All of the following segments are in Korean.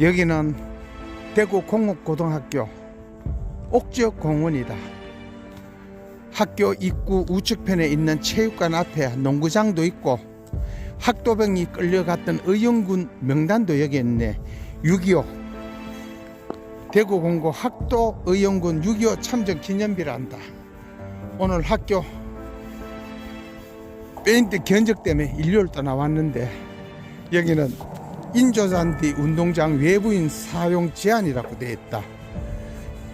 여기는 대구 공업고등학교 옥지역 공원이다. 학교 입구 우측편에 있는 체육관 앞에 농구장도 있고 학도병이 끌려갔던 의영군 명단도 여기 있네. 6.25 대구 공고 학도 의영군 6.25 참전 기념비란다. 오늘 학교 페인트 견적 때문에 일요일 또 나왔는데 여기는 인조잔디 운동장 외부인 사용 제한이라고 되어 있다.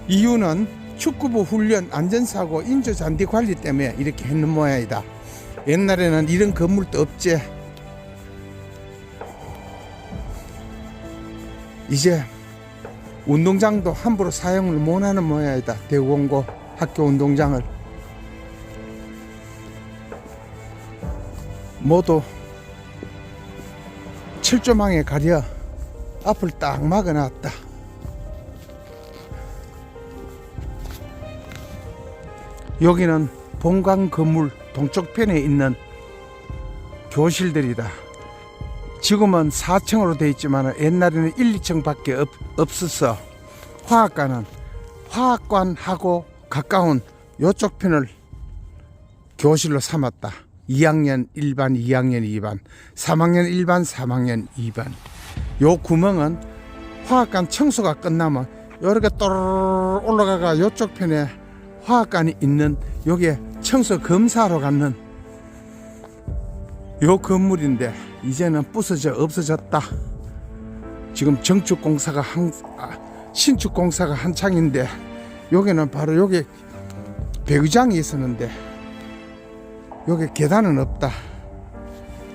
이유는 축구부 훈련 안전사고 인조잔디 관리 때문에 이렇게 했는 모양이다. 옛날에는 이런 건물도 없지. 이제 운동장도 함부로 사용을 못하는 모양이다. 대구공고 학교 운동장을 모두 철조망에 가려 앞을 딱 막아놨다. 여기는 본관 건물 동쪽편에 있는 교실들이다. 지금은 4층으로 되어 있지만 옛날에는 1, 2층밖에 없, 없었어. 화학과는 화학관하고 가까운 요쪽 편을 교실로 삼았다. 2학년 1반, 2학년 2반, 3학년 1반, 3학년 2반. 요 구멍은 화학관 청소가 끝나면 요렇게 또르르 올라가가 요쪽 편에 화학관이 있는 요게 청소 검사로 갖는 요 건물인데 이제는 부서져 없어졌다. 지금 정축 공사가 한 아, 신축 공사가 한창인데 여기는 바로 여기 배구장이 있었는데 여기 계단은 없다.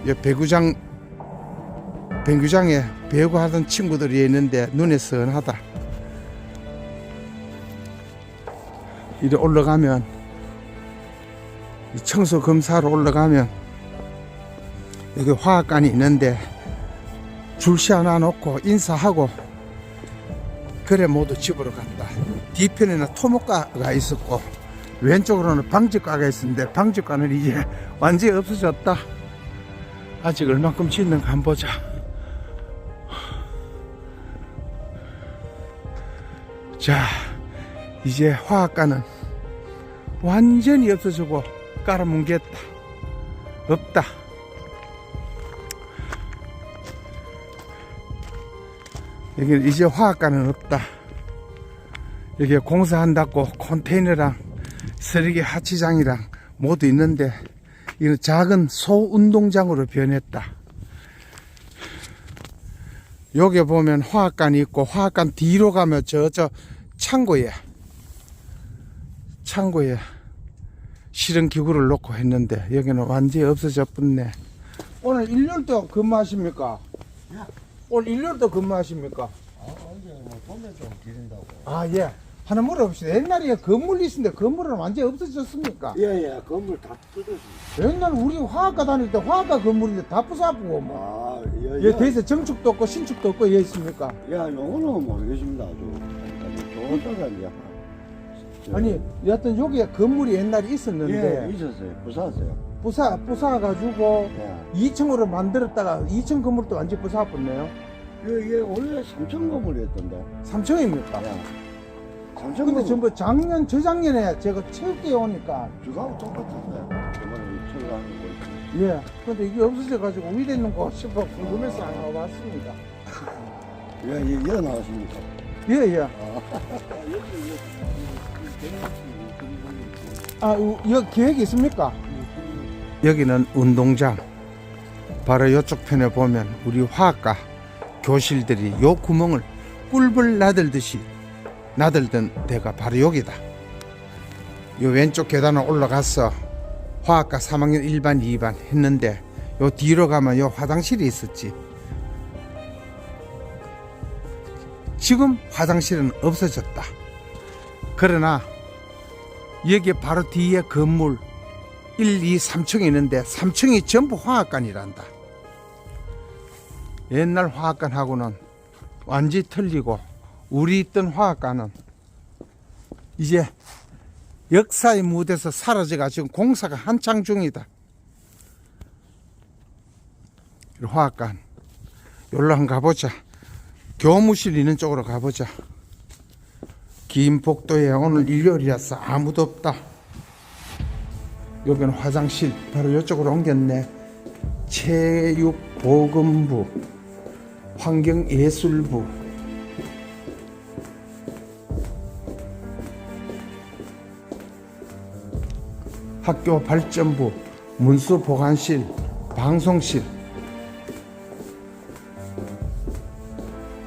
이 배구장 배구장에 배구 하던 친구들이 있는데 눈에 선하다. 이리 올라가면 이 청소 검사로 올라가면 여기 화학관이 있는데 줄 세워놔 놓고 인사하고 그래 모두 집으로 간다. 뒤편에는 토목과가 있었고 왼쪽으로는 방직과가 있었는데 방직과는 이제 완전히 없어졌다. 아직 얼만큼 짓는가 한번 보자. 자, 이제 화학과는 완전히 없어지고 깔아뭉갰다. 없다. 여기 이제 화학과는 없다. 여기 공사한다고 컨테이너랑 쓰레기 하치장이랑 모두 있는데 이는 작은 소 운동장으로 변했다. 여기 보면 화학관이 있고 화학관 뒤로 가면 저저 창고에 창고에 실은 기구를 놓고 했는데 여기는 완전히 없어져 뿐네. 오늘 일요일도 근무하십니까? 오늘 일요일도 근무하십니까? 아, 언제 뭐 돈을 좀 드린다고. 아 예. 하나 물어봅시다. 옛날에 건물이 있었는데 건물은 완전히 없어졌습니까? 예, 예, 건물 다 뜯었습니다. 옛날 우리 화학과 다닐 때 화학과 건물인데 다 부숴갖고 뭐. 아, 예, 예, 예. 대에서 정축도 없고 신축도 없고 예 있습니까? 야, 요거는 모르겠습니다. 아주. 아주 좋은 이제. 저- 아니 여하튼 여기에 건물이 옛날에 있었는데 예, 있었어요. 부사세요. 부사 부숴가지고 예. 2층으로 만들었다가 2층 건물도 완전 부숴버렸네요. 이게 원래 3천 건물이었던데. 3층입니까? 예. 3천 근데. 전부 작년 저작년에 제가 체육대회 오니까 주가하고 똑같은데. 저번에 철거하는 거. 예 근데 이게 없어져가지고 있는 거 싶어 궁금해서 안 와봤습니다. 예, 예, 예, 나왔습니까? 예 예. 아, 우- 여기 계획이 있습니까? 여기는 운동장. 바로 이쪽 편에 보면 우리 화학과 교실들이 요 구멍을 꿀벌 나들듯이 나들던 데가 바로 여기다. 요 왼쪽 계단을 올라가서 화학과 3학년 1반, 2반 했는데 요 뒤로 가면 요 화장실이 있었지. 지금 화장실은 없어졌다. 그러나 여기 바로 뒤에 건물 1, 2, 3층이 있는데 3층이 전부 화학관이란다. 옛날 화학관하고는 완전히 틀리고 우리 있던 화학관은 이제 역사의 무대에서 사라져가 지금 공사가 한창 중이다. 화학관. 여기로 한번 가보자. 교무실 있는 쪽으로 가보자. 긴 복도에 오늘 일요일이라서 아무도 없다. 여기는 화장실 바로 이쪽으로 옮겼네. 체육보건부, 환경예술부. 학교 발전부, 문수보관실, 방송실.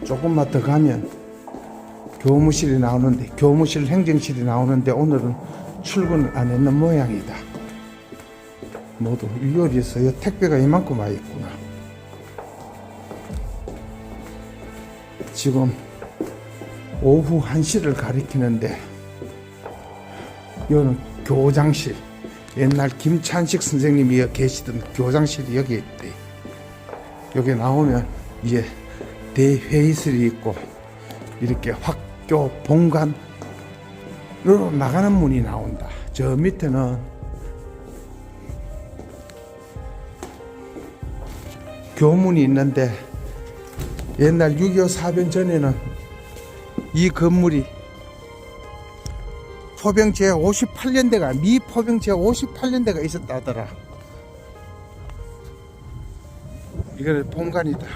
조금만 더 가면 교무실이 나오는데 교무실 행정실이 나오는데 오늘은 출근을 안 했는 모양이다. 모두 일요일이어서 이 택배가 이만큼 와 있구나. 지금 오후 1시를 가리키는데 여기는 교장실 옛날 김찬식 선생님이 계시던 교장실이 여기 있대. 여기 나오면 이제 대회의실이 있고 이렇게 학교 본관으로 나가는 문이 나온다. 저 밑에는 교문이 있는데 옛날 6.25 사변 전에는 이 건물이 포병 제 58년대가 미 포병 제 58년대가 있었다더라. 이거는 본관이다.